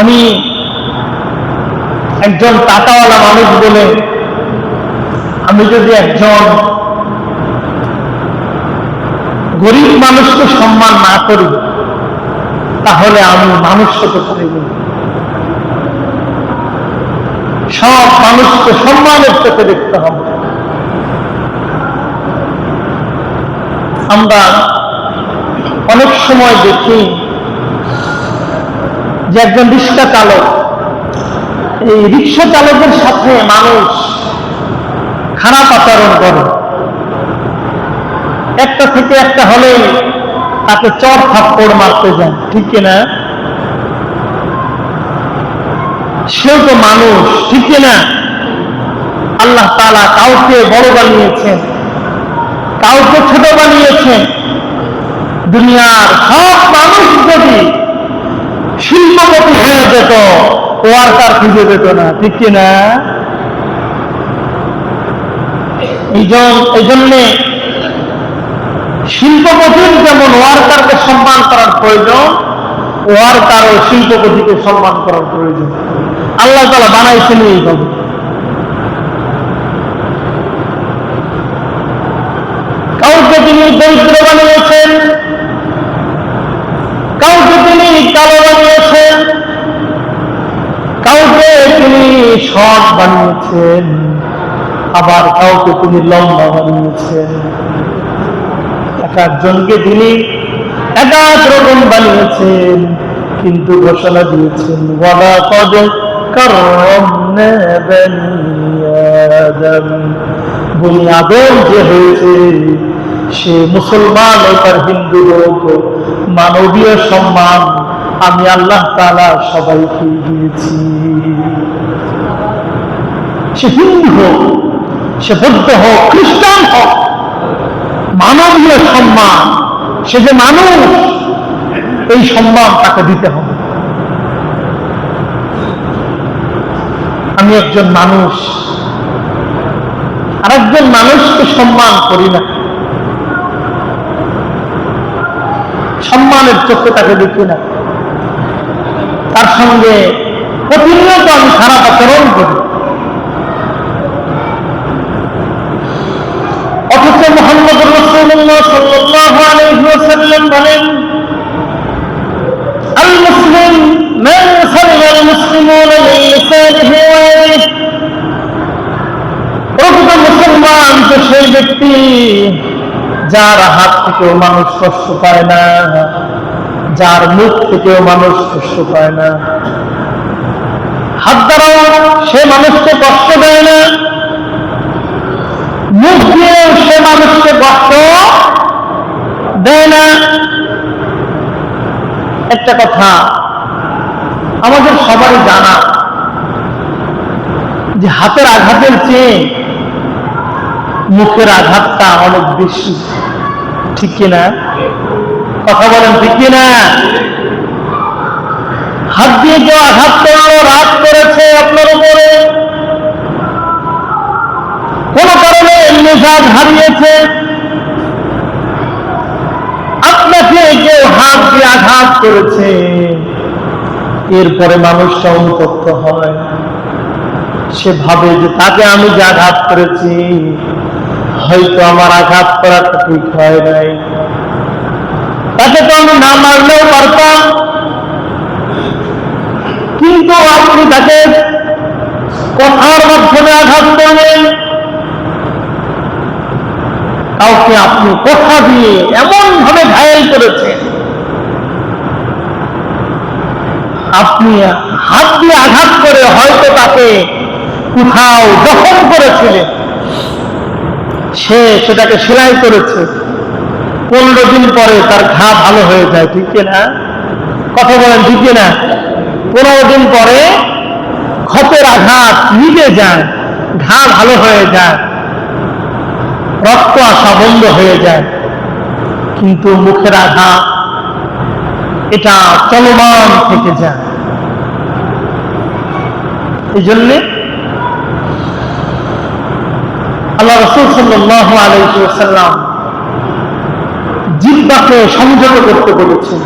আমি একজন টাকাওয়ালা মানুষ বলে আমি যদি একজন গরিব মানুষকে সম্মান না করি, তাহলে আমি মানুষ হতে সব মানুষকে সম্মানের চোখে দেখতে হবে। আমরা অনেক সময় দেখি যে একজন রিক্সা চালক, এই রিক্সা চালকের সাথে মানুষ খারাপ আচরণ করে। একটা থেকে একটা হলে তাকে চর থাপ্পড় মারতে যায়, ঠিক কিনা সেও তো মানুষ, ঠিক কিনা আল্লাহ তালা কাউকে বড় বানিয়েছেন, কাউকে ছোট বানিয়েছেন। দুনিয়ার সব মানুষ যদি শিল্পপতি হয়ে যেত ওয়ার্কার খুঁজে পেত না, ঠিক এই জন্যে শিল্পপতির যেমন ওয়ার্কারকে সম্মান করার প্রয়োজন ওয়ার্কার ও শিল্পপতিকে সম্মান করার প্রয়োজন। আল্লাহ তালা বানাইছেন এইভাবে। কাউকে তিনি দরিদ্র বানিয়েছেন কাউকে তিনি কালো বানিয়েছেন কাউকে তিনি শর্ট বানিয়েছেন, আবার কাউকে তিনি লম্বা বানিয়েছেন। এক একজনকে তিনি এক এক রকম বানিয়েছেন, কিন্তু ঘোষণা দিয়েছেন, ওয়ালা কদ বানি আদম। যে হয়েছে, সে মুসলমান ও তার হিন্দু হোক মানবীয় সম্মান আমি আল্লাহ তাআলা সবাইকে দিয়েছি। সে হিন্দু হোক, সে বৌদ্ধ হোক, খ্রিস্টান হোক, মানবীয় সম্মান, সে যে মানুষ, এই সম্মান তাকে দিতে হবে। আমি একজন মানুষ, আরেকজন মানুষকে সম্মান করি না। সম্মানের চোখে তাকে দেখি না। তার সঙ্গে প্রতিনিয়ত আমি খারাপ আচরণ করি। ওয়াসাল্লাম বলেন মুসলিম মান সালিমা আল মুসলিমুনা মিন তো সেই ব্যক্তি যার হাত থেকেও মানুষ কষ্ট পায় না, যার মুখ থেকেও মানুষ কষ্ট পায় না। হাত দ্বারাও সে মানুষকে কষ্ট দেয় না, মুখ দিয়েও সে মানুষকে কষ্ট দেয় না। একটা কথা, আমাদের সবারই জানা যে হাতের আঘাতের চেয়ে মুখের আঘাতটা অনেক বেশি। ঠিক কিনা? কথা বলেন ঠিক কিনা? হাত দিয়ে কেউ আঘাত করল, রাগ করেছে আপনার উপরে? কোন কারণে মেজাজ হারিয়েছে আপনাকে কেউ হাত দিয়ে আঘাত করেছে। এরপরে মানুষটা অনুতপ্ত হয়। সে ভাবে যে তাকে আমি যে আঘাত করেছি, হয়তো আমার আঘাত করাটা ঠিক হয় নাই। তাকে তো আমি না মারলেও পারতাম। কিন্তু আপনি তাকে কথার মাধ্যমে আঘাত করলেন। কাউকে আপনি কথা দিয়ে এমন ভাবে ঘায়াল করেছেন। আপনি হাত দিয়ে আঘাত করে হয়তো তাকে কোথাও জখম করেছিলেন। সে সেটাকে সেলাই করেছে। পনেরো দিন পরে তার ঘা ভালো হয়ে যায়, ঠিক না কথা বলেন, ঠিক না পনেরো দিন পরে ক্ষতের আঘাত মিটে যায়, ঘা ভালো হয়ে যায়, রক্ত আসা বন্ধ হয়ে যায়। কিন্তু মুখের আঘাত, এটা চলমান থেকে যায়। এই জন্যে আল্লাহ রসুল সাল্লাহ আলাইসাল্লাম জিব্বাকে সংযত করতে বলেছেন।